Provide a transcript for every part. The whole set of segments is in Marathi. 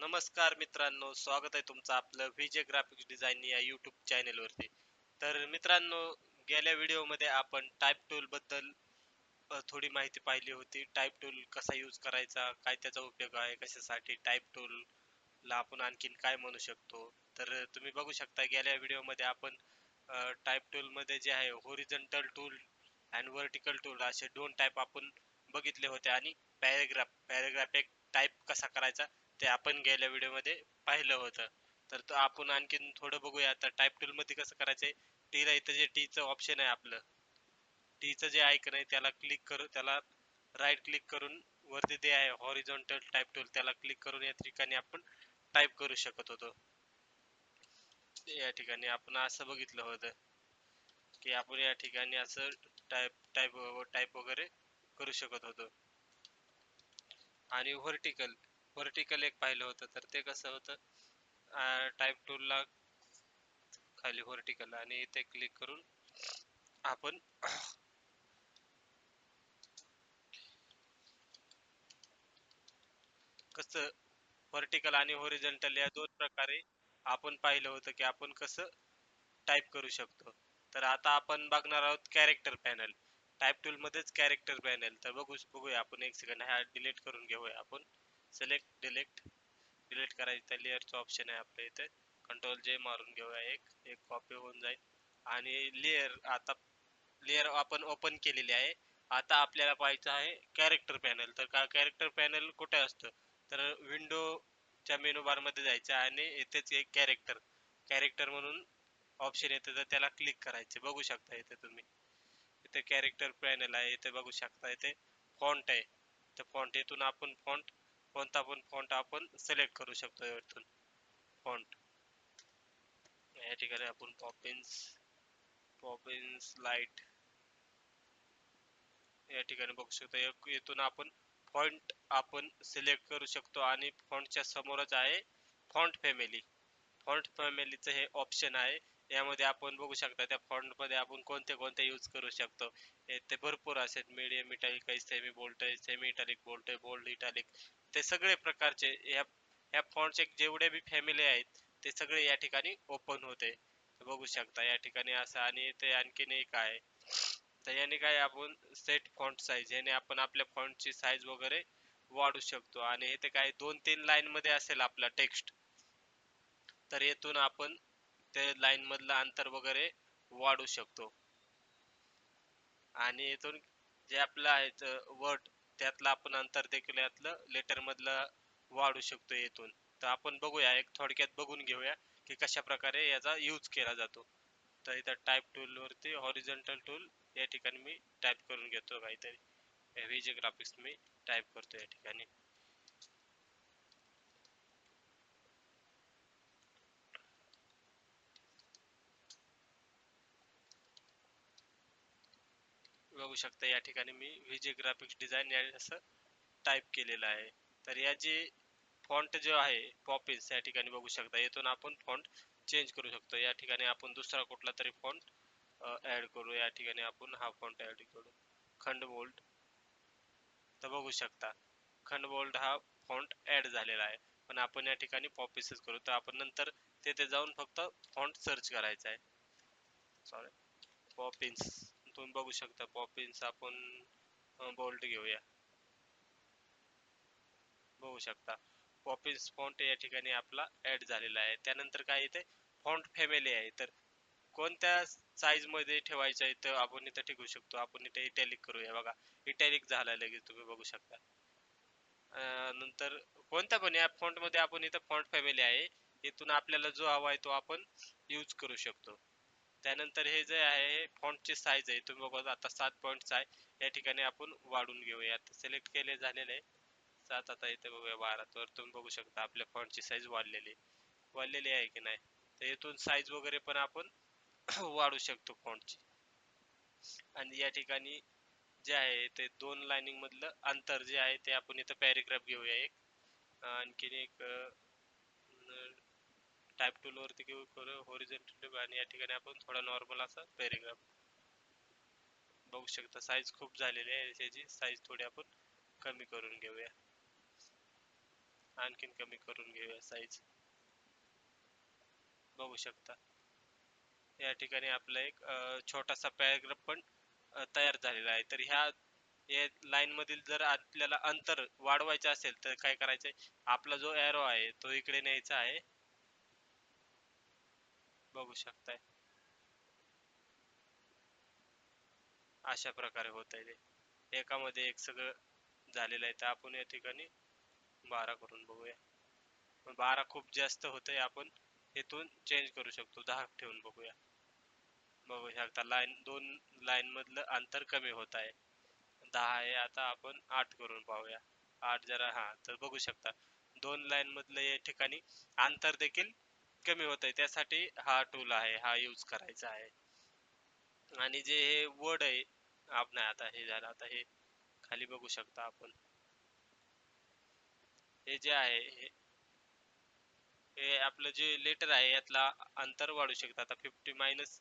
नमस्कार मित्रांनो स्वागत आहे तुमचं आपलं विजय ग्राफिक्स डिझाईन या यूट्यूब चॅनेलवरती तर मित्रांनो गेल्या व्हिडिओमध्ये आपण टाईप टूलबद्दल थोडी माहिती पाहिली होती. टाईप टूल कसा यूज करायचा काय त्याचा उपयोग आहे कशासाठी टाईप टूलला आपण आणखीन काय म्हणू शकतो? तर तुम्ही बघू शकता गेल्या व्हिडिओमध्ये आपण टाईप टूलमध्ये जे आहे horizontal tool and vertical tool असे दोन टाईप आपण बघितले होते आणि पॅरेग्राफ पॅरेग्राफ एक टाईप कसा करायचा ते आपण गेल्या व्हिडिओमध्ये पाहिलं होतं. तर आपण आणखीन थोडं बघूया. आता टाईप टूलमध्ये कसं करायचंय? टीला इथं जे टीचं ऑप्शन आहे आपलं. टीचं जे आयकन आहे त्याला क्लिक करू त्याला राईट क्लिक करून वरती ते आहे हॉरिझॉन्टल टाईप टूल त्याला क्लिक करून या ठिकाणी आपण टाईप करू शकत होतो. या ठिकाणी आपण असं बघितलं होतं की आपण या ठिकाणी असं टाईप टाईप टाईप वगैरे करू शकत होतो. आणि व्हर्टिकल व्हर्टिकल एक पाहिलं होतं तर ते कसं होतं टाईप टूलला खाली व्हर्टिकल आणि इथे क्लिक करून आपण कसं व्हर्टिकल आणि होरिजेंटल या दोन प्रकारे आपण पाहिलं होतं की आपण कसं टाइप करू शकतो. तर आता आपण बघणार आहोत कॅरेक्टर पॅनल टाईप टूल मध्येच कॅरेक्टर पॅनल तर बघू बघूया आपण एक सेकंड हा डिलीट करून घेऊया आपण. सिलेक्ट डिलीट डिलीट करायचं लेअरचं ऑप्शन आहे आपल्या इथे. कंट्रोल जे मारून घेऊया एक एक कॉपी होऊन जाईल. आणि लेअर आता लेअर आपण ओपन केलेली आहे. आता आपल्याला पाहायचं आहे कॅरेक्टर पॅनल तर का कॅरेक्टर पॅनल कुठे असतं? तर विंडोच्या मेनू बारमध्ये जायचं आणि इथेच एक कॅरेक्टर कॅरेक्टर म्हणून ऑप्शन येतं तर त्याला क्लिक करायचे. बघू शकता इथे तुम्ही. इथे कॅरेक्टर पॅनल आहे इथे बघू शकता इथे फॉन्ट आहे. तर फॉन्ट इथून आपण फॉन्ट कोणता पण फॉन्ट आपण सिलेक्ट करू शकतो यातून फॉन्ट या ठिकाणी आपण पॉपिन्स पॉपिन्स लाइट या ठिकाणी बघू शकतो. येथून आपण फॉन्ट आपण सिलेक्ट करू शकतो आणि फॉन्टच्या समोरच आहे फॉन्ट फॅमिली फॉन्ट फॅमिलीचं हे ऑप्शन आहे. यामध्ये आपण बघू शकता त्या फॉन्टमध्ये आपण कोणते कोणते यूज करू शकतो. ते भरपूर असेल. मीडियम इटालिक काही सेमी बोल्ट आहे सेमी इटालिक बोल्ट आहे बोल्ड इटालिक ते सगळे प्रकारचे या ह्या फॉन्टचे जेवढे बी फॅमिली आहेत ते सगळे या ठिकाणी ओपन होते. बघू शकता या ठिकाणी असं आणि ते आणखीन एक आहे. तर याने काय आपण सेट फॉन्ट साईज याने आपण आपल्या फॉन्टची साईज वगैरे वाढू शकतो. आणि हे ते काय दोन तीन लाईन मध्ये असेल आपला टेक्स्ट तर येथून आपण ते लाईन मधलं अंतर वगैरे वाढू शकतो. आणि इथून जे आपलं आहे वर्ड त्यातलं आपण अंतर देखील यातलं लेटर मधलं वाढू शकतो येथून. तर आपण बघूया एक थोडक्यात बघून घेऊया की कशा प्रकारे याचा यूज केला जातो. तर इथं टाईप टूल वरती हॉरिझॉन्टल टूल या ठिकाणी मी टाईप करून घेतो काहीतरी. व्हीजे ग्राफिक्स मी टाईप करतो या ठिकाणी. बघू शकता या ठिकाणी मी व्हीजे ग्राफिक्स डिझाईन या असं टाईप केलेलं आहे. तर या जे फॉन्ट जो आहे पॉपिन्स या ठिकाणी बघू शकता. येथून आपण फॉन्ट चेंज करू शकतो. या ठिकाणी आपण दुसरा कुठला तरी फॉन्ट ॲड करू. या ठिकाणी आपण हा फॉन्ट ॲड करू. खंडबोल्ड तर बघू शकता. खंडबोल्ड हा फॉन्ट ॲड झालेला आहे. पण आपण या ठिकाणी पॉपिसच करू. तर आपण नंतर तेथे जाऊन फक्त फॉन्ट सर्च करायचा आहे. सॉरी पॉपिन्स तुम्ही बघू शकता पॉपिन्स आपण बोल्ट घेऊया. बघू शकता. पॉपिन्स फॉन्ट या ठिकाणी आपला ऍड झालेला आहे. त्यानंतर काय येते फॉन्ट फॅमिली आहे. तर कोणत्या साईजमध्ये ठेवायचं आहे तर आपण इथं ठेवू शकतो. आपण इथे इटॅलिक करूया. बघा इटॅलिक झाला लगेच. तुम्ही बघू शकता. नंतर कोणत्या पण या फॉन्टमध्ये आपण इथं फॉन्ट फॅमिली आहे. इथून आपल्याला जो हवा आहे तो आपण यूज करू शकतो. त्यानंतर हे जे आहे फॉन्टची साईज आहे. तुम्ही बघा आता सात पॉईंटचा आहे. या ठिकाणी आपण वाढून घेऊया आता सिलेक्ट केले झालेले आहे. सात आता इथे बघूया बारा. तर तुम्ही बघू शकता आपल्या फॉन्टची साईज वाढलेली वाढलेली आहे की नाही? तर इथून साईज वगैरे पण आपण वाढू शकतो फॉन्टची आणि या ठिकाणी जे आहे ते दोन लाईनिंग मधलं अंतर जे आहे ते आपण इथं पॅरेग्राफ घेऊया एक. आणखीन एक टाइप टूल वरती घेऊ करू होरिझोंटल आणि या ठिकाणी आपण थोडा नॉर्मल असा पॅरेग्राफ बघू शकता. साईज खूप झालेली आहे त्याची साईज थोडी आपण कमी करून घेऊया. आणखीन कमी करून घेऊया साईज बघू शकता. या ठिकाणी आपला एक छोटासा पॅरेग्राफ पण तयार झालेला आहे. तर ह्या या लाईन मधील जर आपल्याला अंतर वाढवायचे असेल तर काय करायचंय? आपला जो एरो आहे तो इकडे न्यायचा आहे. बघू शकताय. अशा प्रकारे होत आहे ते. एकामध्ये एक सगळं झालेलं आहे तर आपण या ठिकाणी बारा करून बघूया. बारा खूप जास्त होत आहे आपण इथून चेंज करू शकतो दहा ठेवून बघूया. बघू शकता लाईन दोन लाईन मधलं अंतर कमी होत आहे. दहा आहे आता आपण आठ करून पाहूया. आठ जरा हा तर बघू शकता. दोन लाईन मधलं या ठिकाणी अंतर देखील कमी होत आहे त्यासाठी हा टूल आहे हा यूज करायचा आहे. आणि जे हे वर्ड आहे आपण आता हे झालं आता हे खाली बघू शकता आपण. हे जे आहे हे आपलं जे लेटर आहे यातला अंतर वाढू शकतं. आता फिफ्टी मायनस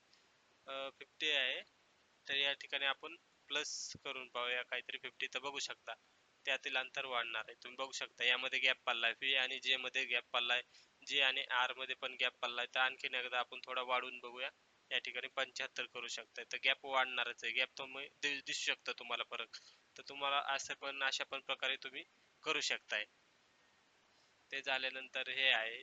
फिफ्टी आहे तर या ठिकाणी आपण प्लस करून पाहूया. काहीतरी फिफ्टी तर बघू शकता. त्यातील अंतर वाढणार आहे. तुम्ही बघू शकता यामध्ये गॅप पडलाय. फी आणि जे मध्ये गॅप पडलाय. जे आणि आरमध्ये पण गॅप पडलाय तर आणखीन एकदा आपण थोडा वाढवून बघूया. या ठिकाणी पंच्याहत्तर करू शकताय. तर गॅप वाढणारच आहे. गॅप दिसू शकतो तुम्हाला फरक तर तुम्हाला असं पण अशा पण प्रकारे तुम्ही करू शकताय. ते झाल्यानंतर हे आहे.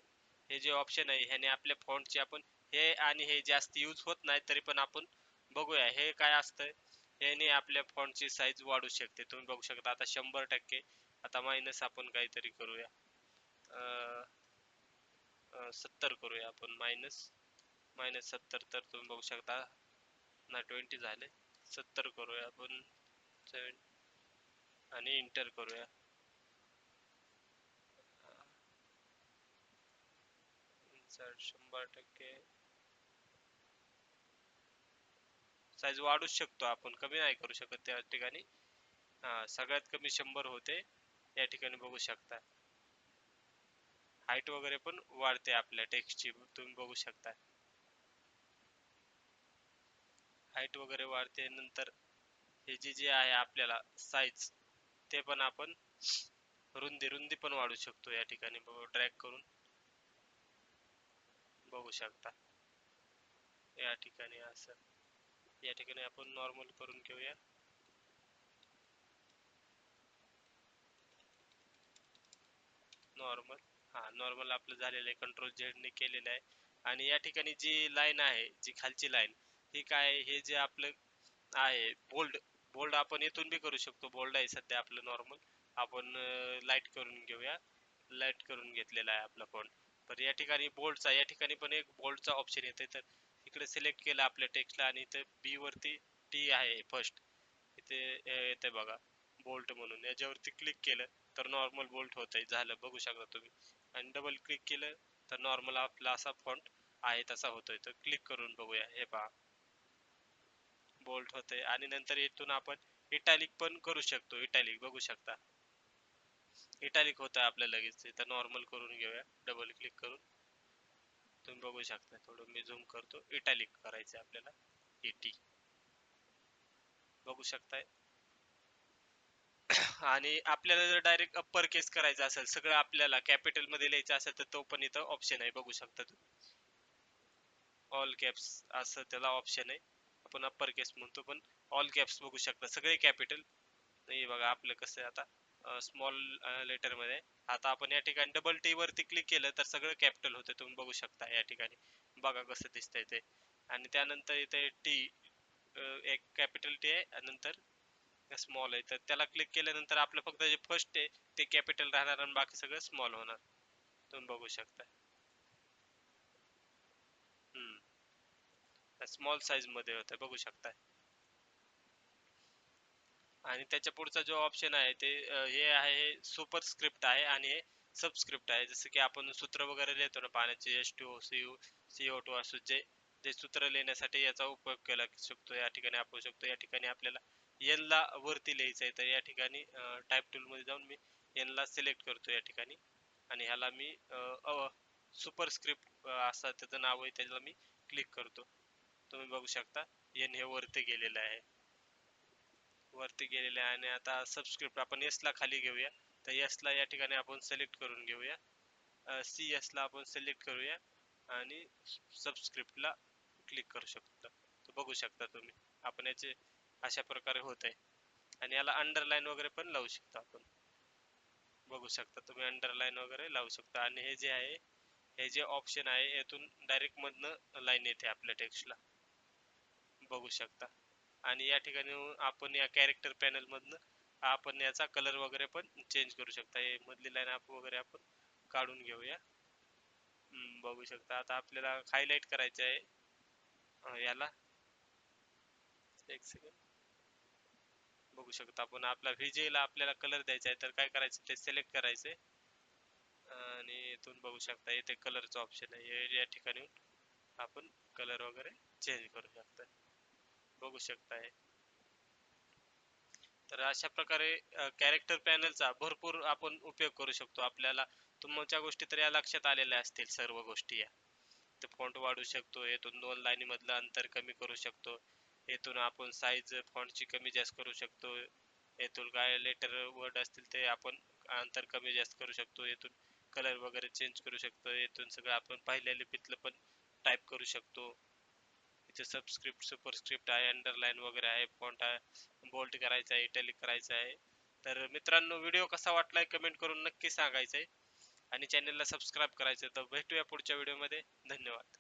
हे जे ऑप्शन आहे ह्याने आपल्या फॉन्टचे आपण हे आणि हे जास्त यूज होत नाही तरी पण आपण बघूया. हे काय असतंय? याने आपल्या फॉन्टची साईज वाढू शकते. तुम्ही बघू शकता आता शंभर टक्के आता मायनस आपण काहीतरी करूया. सत्तर करूया आपण. मायनस मायनस सत्तर तर तुम्ही बघू शकता. ना ट्वेंटी झाले. सत्तर करूया आपण. सेवन आणि इंटर करूया. शंभर टक्के. साईज वाढूच शकतो आपण. कमी नाही करू शकत त्या ठिकाणी. सगळ्यात कमी शंभर होते. या ठिकाणी बघू शकता. हाईट वगैरे पण वाढते आपल्या टेक्स्टची तुम्ही बघू शकता. हाईट वगैरे वाढते नंतर हे जे जे आहे आपल्याला साईज ते पण आपण रुंदी रुंदी पण वाढू शकतो या ठिकाणी. ड्रॅग करून बघू शकता. या ठिकाणी असं. या ठिकाणी आपण नॉर्मल करून घेऊया. नॉर्मल हा नॉर्मल आपलं झालेलं आहे कंट्रोल जेडने केलेलं आहे. आणि या ठिकाणी जी लाईन आहे जी खालची लाईन ही काय हे जे आपलं आहे बोल्ड बोल्ड आपण इथून बी करू शकतो. बोल्ड आहे सध्या आपलं नॉर्मल आपण लाइट करून घेऊया. लाइट करून घेतलेला आहे आपला फोन तर या ठिकाणी बोल्डचा या ठिकाणी पण एक बोल्डचा ऑप्शन येते तर इकडे सिलेक्ट केलं आपल्या टेक्स्टला आणि इथे बी वरती टी आहे फर्स्ट इथे येते बघा. बोल्ट म्हणून. याच्यावरती क्लिक केलं तर नॉर्मल बोल्ट होत आहे झालं. बघू शकता तुम्ही. आणि डबल क्लिक केलं तर नॉर्मल आपला असा फॉन्ट आहे तसा होतोय. तर क्लिक करून बघूया. हे पहा. बोल्ट होते आणि नंतर इथून आपण इटॅलिक पण करू शकतो. इटॅलिक बघू शकता. इटॅलिक होत आहे आपल्या लगेच. इथं नॉर्मल करून घेऊया. डबल क्लिक करून. तुम्ही बघू शकता. थोडं मी झूम करतो. इटॅलिक करायचं आपल्याला. एटी बघू शकताय? आणि आपल्याला जर डायरेक्ट अप्पर केस करायचं असेल सगळं आपल्याला कॅपिटलमध्ये लिहायचं असेल तर तो पण इथं ऑप्शन आहे बघू शकता तुम्ही. ऑल कॅप्स असं त्याला ऑप्शन आहे. आपण अप्पर केस म्हणतो पण ऑल कॅप्स बघू शकता. सगळे कॅपिटल नाही बघा आपलं कसं आहे आता स्मॉल लेटरमध्ये. आता आपण या ठिकाणी डबल टी वरती क्लिक केलं तर सगळं कॅपिटल होते. तुम्ही बघू शकता या ठिकाणी. बघा कसं दिसतंय ते. आणि त्यानंतर इथे टी एक कॅपिटल टी आहे नंतर स्मॉल आहे. तर त्याला क्लिक केल्यानंतर आपलं फक्त जे फर्स्ट आहे ते कॅपिटल राहणार आणि बाकी सगळं स्मॉल होणार. तुम्ही बघू शकता. हम्म. स्मॉल साईजमध्ये होतं. बघू शकता. आणि त्याच्या पुढचा जो ऑप्शन आहे ते हे आहे सुपर स्क्रिप्ट आहे आणि हे सबस्क्रिप्ट आहे. जसं की आपण सूत्र वगैरे लिहितो ना पाण्याचे S T O C U O two असू जे जे सूत्र लिहिण्यासाठी याचा उपयोग केला शकतो. या ठिकाणी आपण शकतो. या ठिकाणी आपल्याला एन ला वरती लिहायचं आहे. तर या ठिकाणी टाईप टूलमध्ये जाऊन मी एन ला सिलेक्ट करतो या ठिकाणी. आणि ह्याला मी सुपर स्क्रिप्ट असं त्याचं नाव आहे त्याला मी क्लिक करतो. तुम्ही बघू शकता एन हे वरती गेलेलं आहे. वरती गेलेले आहे आणि आता सबस्क्रिप्ट आपण एस ला खाली घेऊया. तर एसला ला या ठिकाणी आपण सिलेक्ट करून घेऊया. सी एसला आपण सिलेक्ट करूया आणि सबस्क्रिप्टला क्लिक करू शकतो. तर बघू शकता तुम्ही. आपण याचे अशा प्रकारे होत आहे आणि याला अंडरलाईन वगैरे पण लावू शकतो आपण. बघू शकता तुम्ही अंडरलाईन वगैरे लावू शकता. आणि हे जे आहे हे जे ऑप्शन आहे यातून डायरेक्ट मधनं लाईन येते आपल्या टेक्स्टला बघू शकता. आणि या ठिकाणी आपण या कॅरेक्टर पॅनल मधनं आपण याचा कलर वगैरे पण चेंज करू शकता. हे मधली लाईन आप वगैरे आपण काढून घेऊया. बघू शकता. आता आपल्याला हायलाइट करायचं आहे याला. एक सेकंड बघू शकतो आपण. आपला व्हिजेला आपल्याला कलर द्यायचा आहे तर काय करायचं? ते सिलेक्ट करायचे आणि इथून बघू शकता इथे कलरचं ऑप्शन आहे. या ठिकाणी आपण कलर वगैरे चेंज करू शकता. बघू शकताय. तर अशा प्रकारे कॅरेक्टर पॅनलचा भरपूर आपण उपयोग करू शकतो. आपल्याला तुमच्या गोष्टी तर या लक्षात आलेल्या असतील सर्व गोष्टी या. तर फॉन्ट वाढू शकतो येथून दोन लाईनी मधलं अंतर कमी करू शकतो. येथून आपण साईज फॉन्टची कमी जास्त करू शकतो. येथून काय लेटर वर्ड असतील ते आपण अंतर कमी जास्त करू शकतो. येथून कलर वगैरे चेंज करू शकतो. येथून सगळं आपण पाहिल्या लिपीतलं पण टाईप करू शकतो. इथे सबस्क्रिप्ट सुपरस्क्रिप्ट आहे अंडरलाईन वगैरे आहे फॉन्ट आहे बोल्ट करायचा आहे इटॅलिक करायचा आहे. तर मित्रांनो व्हिडिओ कसा वाटलाय कमेंट करून नक्की सांगायचं आहे आणि चॅनलला सबस्क्राईब करायचं तर भेटूया पुढच्या व्हिडिओमध्ये धन्यवाद.